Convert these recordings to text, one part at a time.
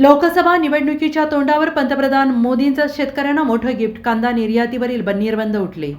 लोकसभा निवडणुकीच्या तोंडावर पंतप्रधान मोदींचं शेतकऱ्यांना मोठं गिफ्ट. कांदा निर्यातीवरील निर्बंध उठले.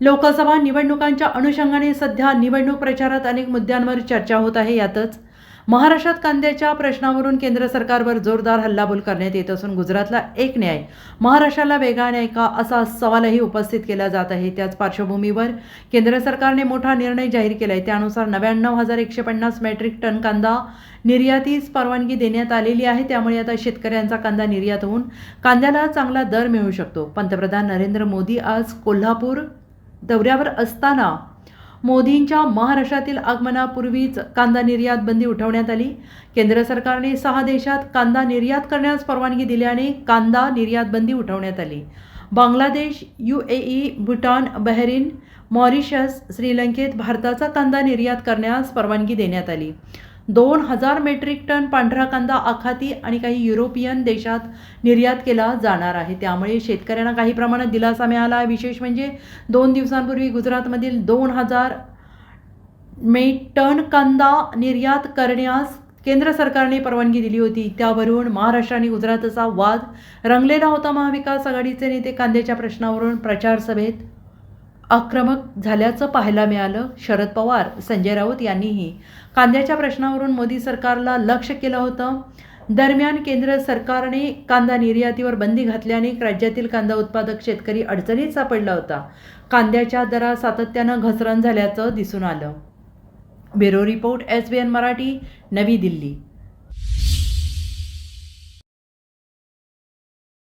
लोकसभा निवडणुकांच्या अनुषंगाने सध्या निवडणूक प्रचारात अनेक मुद्द्यांवर चर्चा होत आहे यातच महाराष्ट्रात कांद्याच्या प्रश्नावरून केंद्र सरकारवर जोरदार हल्लाबोल करण्यात येत असून गुजरातला एक न्याय महाराष्ट्राला वेगळा न्याय का असा सवालही उपस्थित केला जात आहे. त्याच पार्श्वभूमीवर केंद्र सरकारने मोठा निर्णय जाहीर केला आहे त्यानुसार नव्याण्णव हजार एकशे पन्नास मेट्रिक टन कांदा निर्यातीस परवानगी देण्यात आलेली आहे. त्यामुळे आता शेतकऱ्यांचा कांदा निर्यात होऊन कांद्याला चांगला दर मिळू शकतो. पंतप्रधान नरेंद्र मोदी आज कोल्हापूर दौऱ्यावर असताना मोदींच्या महाराष्ट्रातील आगमनापूर्वीच कांदा निर्यात बंदी उठवण्यात आली. केंद्र सरकारने सहा देशात कांदा निर्यात करण्यास परवानगी दिल्याने कांदा निर्यात बंदी उठवण्यात आली. Bangladesh U A E Bhutan Bahrain Mauritius श्रीलंकेत भारताचा कांदा निर्यात करण्यास परवानगी देण्यात आली. दोन हजार मेट्रिक टन पांढरा कांदा आखाती आणि काही युरोपियन देशात निर्यात केला जाणार आहे. त्यामुळे शेतकऱ्यांना काही प्रमाणात दिलासा मिळाला. आहे विशेष म्हणजे दोन दिवसांपूर्वी गुजरातमधील दोन हजार मे टन कांदा निर्यात करण्यास केंद्र सरकारने परवानगी दिली होती. त्यावरून महाराष्ट्र आणि गुजरातचा वाद रंगलेला होता. महाविकास आघाडीचे नेते कांद्याच्या प्रश्नावरून प्रचार सभेत आक्रमक झाल्याचं पाहायला मिळालं. शरद पवार संजय राऊत यांनीही. कांद्याच्या प्रश्नावरून मोदी सरकारला लक्ष केलं होतं. दरम्यान केंद्र सरकारने कांदा निर्यातीवर बंदी घातल्याने राज्यातील कांदा उत्पादक शेतकरी अडचणीत सापडला होता. कांद्याच्या दरात सातत्यानं घसरण झाल्याचं दिसून आलं. Bureau report S B N Marathi Navi Delhi.